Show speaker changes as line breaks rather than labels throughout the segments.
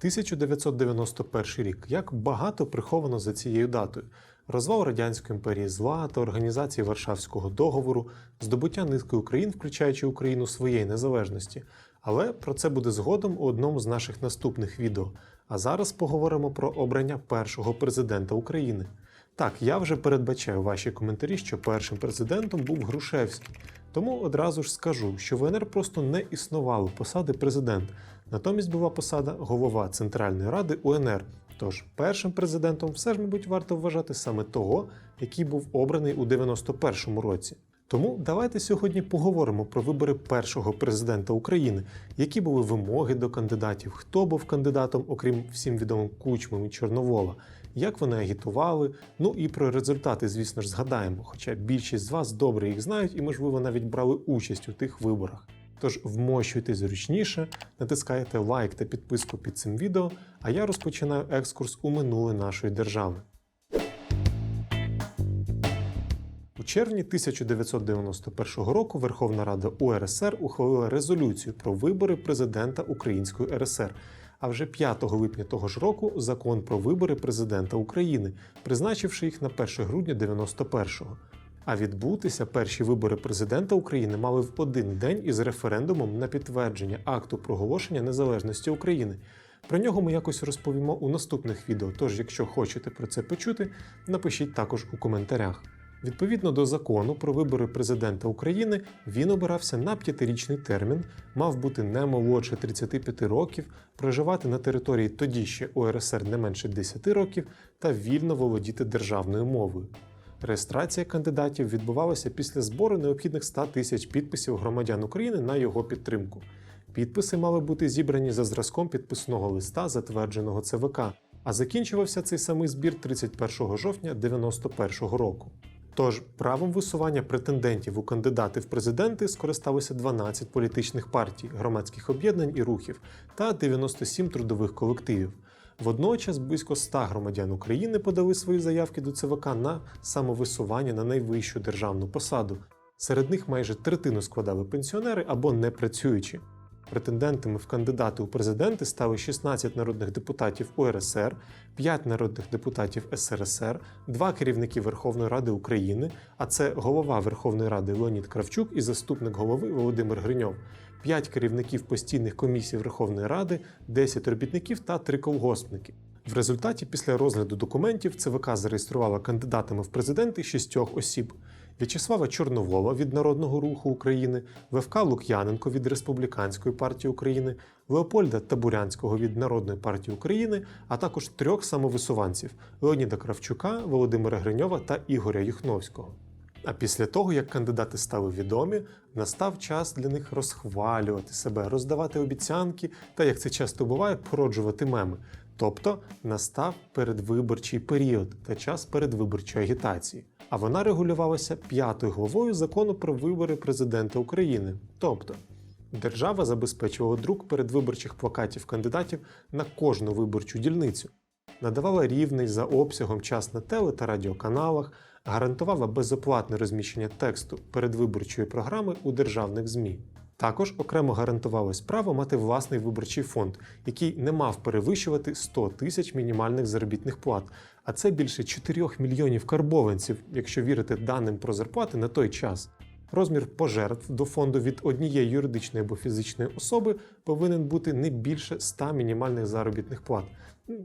1991 рік. Як багато приховано за цією датою: розвал радянської імперії зла та організації Варшавського договору, здобуття низки України, включаючи Україну своєї незалежності. Але про це буде згодом у одному з наших наступних відео. А зараз поговоримо про обрання першого президента України. Так, я вже передбачаю ваші коментарі, що першим президентом був Грушевський. Тому одразу ж скажу, що в УНР просто не існувало посади президент. Натомість була посада голова Центральної Ради УНР. Тож першим президентом все ж, мабуть, варто вважати саме того, який був обраний у 91-му році. Тому давайте сьогодні поговоримо про вибори першого президента України, які були вимоги до кандидатів, хто був кандидатом, окрім всім відомим Кучмом Чорновола, як вони агітували. Ну і про результати, звісно ж, згадаємо. Хоча більшість з вас добре їх знають і, можливо, навіть брали участь у тих виборах. Тож вмощуйте зручніше, натискайте лайк та підписку під цим відео, а я розпочинаю екскурс у минуле нашої держави. У червні 1991 року Верховна Рада УРСР ухвалила резолюцію про вибори президента Української РСР. А вже 5 липня того ж року закон про вибори президента України, призначивши їх на 1 грудня 91-го. А відбутися перші вибори президента України мали в один день із референдумом на підтвердження акту проголошення незалежності України. Про нього ми якось розповімо у наступних відео. Тож, якщо хочете про це почути, напишіть також у коментарях. Відповідно до закону про вибори президента України, він обирався на п'ятирічний термін, мав бути не молодше 35 років, проживати на території тоді ще УРСР не менше 10 років та вільно володіти державною мовою. Реєстрація кандидатів відбувалася після збору необхідних 100 тисяч підписів громадян України на його підтримку. Підписи мали бути зібрані за зразком підписного листа, затвердженого ЦВК, а закінчувався цей самий збір 31 жовтня 1991 року. Тож правом висування претендентів у кандидати в президенти скористалося 12 політичних партій, громадських об'єднань і рухів та 97 трудових колективів. Водночас близько 100 громадян України подали свої заявки до ЦВК на самовисування на найвищу державну посаду. Серед них майже третину складали пенсіонери або непрацюючі. Претендентами в кандидати у президенти стали 16 народних депутатів УРСР, 5 народних депутатів СРСР, 2 керівники Верховної Ради України, а це голова Верховної Ради Леонід Кравчук і заступник голови Володимир Гриньов, 5 керівників постійних комісій Верховної Ради, 10 робітників та 3 колгоспники. В результаті, після розгляду документів, ЦВК зареєструвала кандидатами в президенти шістьох осіб. В'ячеслава Чорновола від Народного руху України, Левка Лук'яненко від Республіканської партії України, Леопольда Табурянського від Народної партії України, а також трьох самовисуванців Леоніда Кравчука, Володимира Гриньова та Ігоря Юхновського. А після того, як кандидати стали відомі, настав час для них розхвалювати себе, роздавати обіцянки та, як це часто буває, породжувати меми. Тобто настав передвиборчий період та час передвиборчої агітації. А вона регулювалася п'ятою главою закону про вибори президента України. Тобто держава забезпечувала друк передвиборчих плакатів кандидатів на кожну виборчу дільницю, надавала рівний за обсягом час на теле та радіоканалах, гарантувала безоплатне розміщення тексту передвиборчої програми у державних ЗМІ. Також окремо гарантувалось право мати власний виборчий фонд, який не мав перевищувати 100 тисяч мінімальних заробітних плат, а це більше 4 мільйонів карбованців, якщо вірити даним про зарплати на той час. Розмір пожертв до фонду від однієї юридичної або фізичної особи повинен бути не більше 100 мінімальних заробітних плат.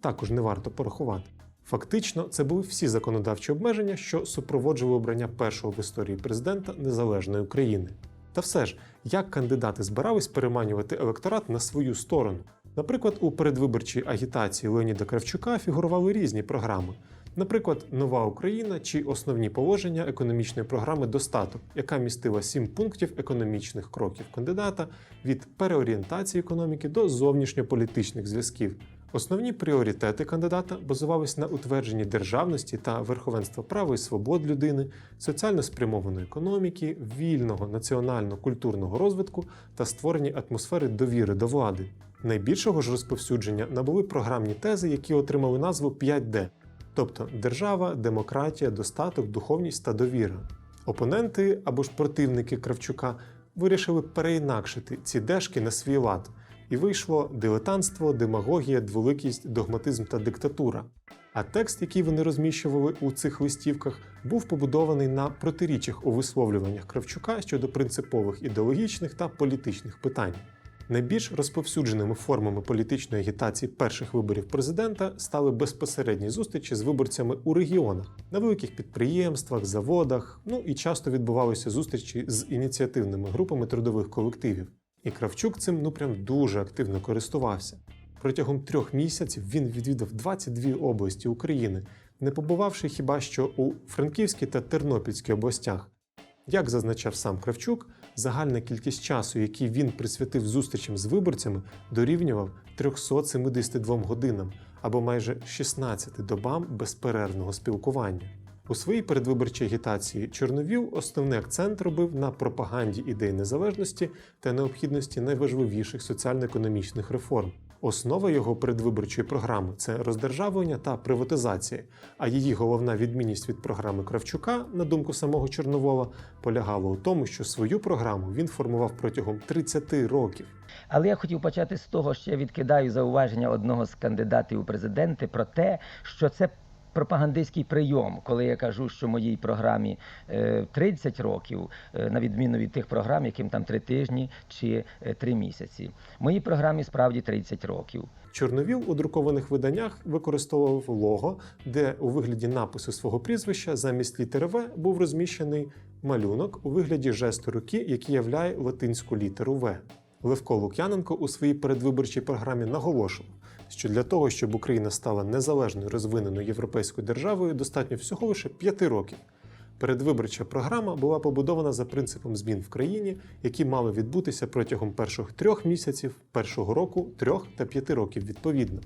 Також не варто порахувати. Фактично, це були всі законодавчі обмеження, що супроводжували обрання першого в історії президента незалежної України. Та все ж, як кандидати збирались переманювати електорат на свою сторону? Наприклад, у передвиборчій агітації Леоніда Кравчука фігурували різні програми. Наприклад, Нова Україна чи основні положення економічної програми Достаток, яка містила сім пунктів економічних кроків кандидата від переорієнтації економіки до зовнішньополітичних зв'язків. Основні пріоритети кандидата базувались на утвердженні державності та верховенства права і свобод людини, соціально спрямованої економіки, вільного національно-культурного розвитку та створенні атмосфери довіри до влади. Найбільшого ж розповсюдження набули програмні тези, які отримали назву 5D, тобто держава, демократія, достаток, духовність та довіра. Опоненти або ж противники Кравчука вирішили переінакшити ці дешки на свій лад. І вийшло дилетантство, демагогія, дволикість, догматизм та диктатура. А текст, який вони розміщували у цих листівках, був побудований на протиріччях у висловлюваннях Кравчука щодо принципових ідеологічних та політичних питань. Найбільш розповсюдженими формами політичної агітації перших виборів президента стали безпосередні зустрічі з виборцями у регіонах, на великих підприємствах, заводах. Ну і часто відбувалися зустрічі з ініціативними групами трудових колективів. І Кравчук цим ну прям дуже активно користувався. Протягом трьох місяців він відвідав 22 області України, не побувавши хіба що у Франківській та Тернопільській областях. Як зазначав сам Кравчук, загальна кількість часу, який він присвятив зустрічам з виборцями, дорівнював 372 годинам або майже 16 добам безперервного спілкування. У своїй передвиборчій агітації Чорновіл основний акцент робив на пропаганді ідей незалежності та необхідності найважливіших соціально-економічних реформ. Основа його передвиборчої програми це роздержавлення та приватизація. А її головна відмінність від програми Кравчука, на думку самого Чорновола, полягала у тому, що свою програму він формував протягом 30 років.
Але я хотів почати з того, що я відкидаю зауваження одного з кандидатів у президенти про те, що це пропагандистський прийом, коли я кажу, що моїй програмі е, 30 років, е, на відміну від тих програм, яким там 3 тижні чи е, 3 місяці. Моїй програмі справді 30 років.
Чорновіл у друкованих виданнях використовував лого, де у вигляді напису свого прізвища замість літери В був розміщений малюнок у вигляді жесту руки, який являє латинську літеру В. Левко Лук'яненко у своїй передвиборчій програмі наголошував, що для того, щоб Україна стала незалежною розвиненою європейською державою, достатньо всього лише п'яти років. Передвиборча програма була побудована за принципом змін в країні, які мали відбутися протягом перших трьох місяців, першого року, трьох та п'яти років відповідно.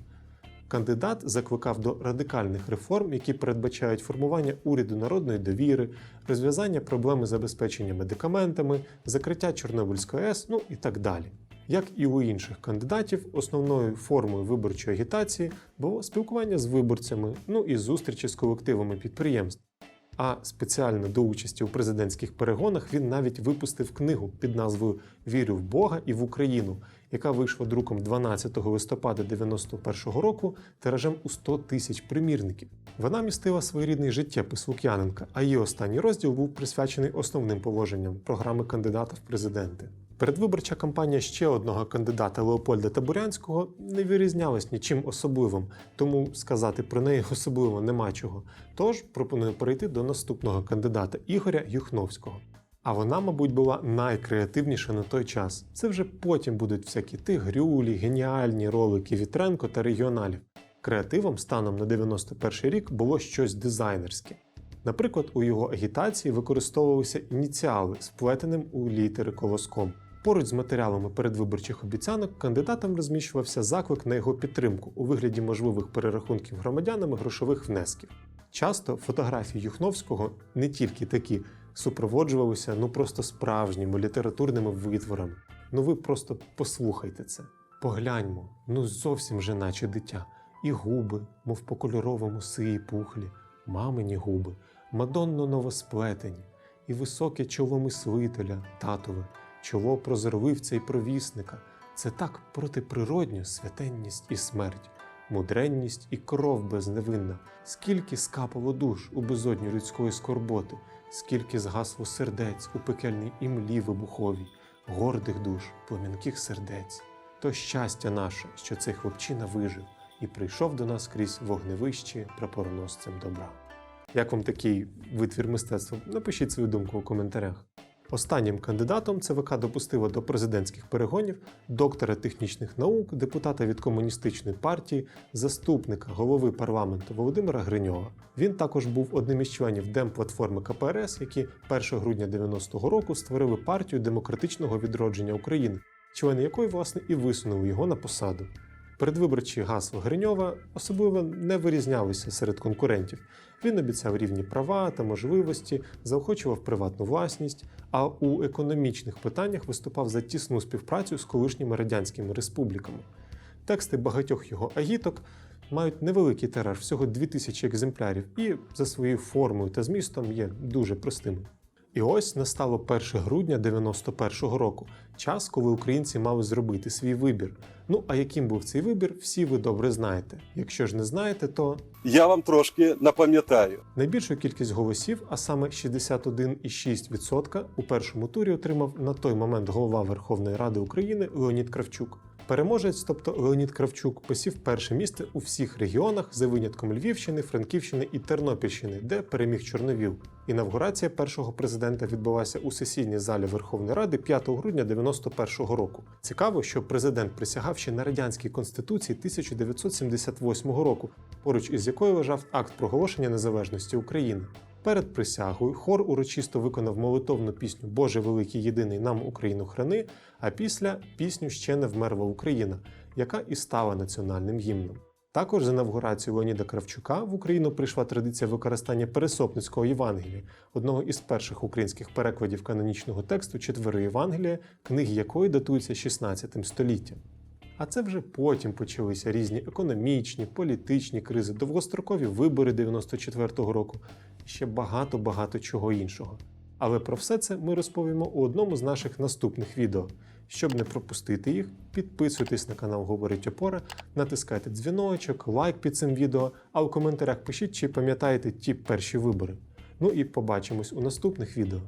Кандидат закликав до радикальних реформ, які передбачають формування уряду народної довіри, розв'язання проблеми забезпечення медикаментами, закриття Чорнобильської АЕС, ну і так далі. Як і у інших кандидатів, основною формою виборчої агітації було спілкування з виборцями, ну і зустрічі з колективами підприємств. А спеціально до участі у президентських перегонах він навіть випустив книгу під назвою Вірю в Бога і в Україну, яка вийшла друком 12 листопада 91-го року тиражем у 100 тисяч примірників. Вона містила своєрідний життєпис Лук'яненка, а її останній розділ був присвячений основним положенням програми кандидата в президенти. Передвиборча кампанія ще одного кандидата Леопольда Табурянського не вирізнялась нічим особливим, тому сказати про неї особливо нема чого. Тож пропоную перейти до наступного кандидата Ігоря Юхновського. А вона, мабуть, була найкреативніша на той час. Це вже потім будуть всякі тигрюлі, геніальні ролики Вітренко та регіоналів. Креативом станом на 91 рік було щось дизайнерське. Наприклад, у його агітації використовувалися ініціали, сплетеним у літери колоском. Поруч з матеріалами передвиборчих обіцянок кандидатам розміщувався заклик на його підтримку у вигляді можливих перерахунків громадянами грошових внесків. Часто фотографії Юхновського не тільки такі супроводжувалися ну просто справжніми літературними витворами. Ну ви просто послухайте це. Погляньмо, ну зовсім же наче дитя, і губи, мов по кольоровому сиї пухлі, мамині губи, мадонно новосплетені, і високе чоло мислителя, татове, чоло прозоровивця і провісника. Це так протиприродньо святенність і смерть, мудренність і кров безневинна, скільки скапало душ у безодню людської скорботи, скільки згасло сердець у пекельній імлі вибуховій, гордих душ, плам'янких сердець. То щастя наше, що цей хлопчина вижив і прийшов до нас крізь вогневище прапороносцем добра. Як вам такий витвір мистецтва? Напишіть свою думку у коментарях. Останнім кандидатом ЦВК допустило до президентських перегонів доктора технічних наук, депутата від комуністичної партії, заступника голови парламенту Володимира Гриньова. Він також був одним із членів Демплатформи КПРС, які 1 грудня 90-го року створили партію демократичного відродження України, члени якої власне і висунули його на посаду. Передвиборчі гасла Гриньова особливо не вирізнялися серед конкурентів. Він обіцяв рівні права та можливості, заохочував приватну власність, а у економічних питаннях виступав за тісну співпрацю з колишніми радянськими республіками. Тексти багатьох його агіток мають невеликий тираж, всього 2000 екземплярів, і за своєю формою та змістом є дуже простими. І ось настало 1 грудня 91-го року, час, коли українці мали зробити свій вибір. Ну а яким був цей вибір, всі ви добре знаєте. Якщо ж не знаєте, то
Я вам трошки напам'ятаю.
найбільшу кількість голосів, а саме 61,6% у першому турі отримав на той момент голова Верховної Ради України Леонід Кравчук. Переможець, тобто Леонід Кравчук, посів перше місце у всіх регіонах за винятком Львівщини, Франківщини і Тернопільщини, де переміг Чорновіл. Інавгурація першого президента відбулася у сесійній залі Верховної Ради 5 грудня 91-го року. Цікаво, що президент присягав ще на радянській конституції 1978 року, поруч із якою лежав акт проголошення незалежності України. Перед присягою хор урочисто виконав молитовну пісню Боже великий єдиний нам Україну храни, а після пісню Ще не вмерла Україна, яка і стала національним гімном. Також за інавгурацією Леоніда Кравчука в Україну прийшла традиція використання Пересопницького Євангелія, одного із перших українських перекладів канонічного тексту Четвери Євангелія, книги якої датуються 16 століттям. А це вже потім почалися різні економічні, політичні кризи, довгострокові вибори 94-го року ще багато-багато чого іншого. Але про все це ми розповімо у одному з наших наступних відео. Щоб не пропустити їх, підписуйтесь на канал Говорить Опора, натискайте дзвіночок, лайк під цим відео, а у коментарях пишіть, чи пам'ятаєте ті перші вибори. Ну і побачимось у наступних відео.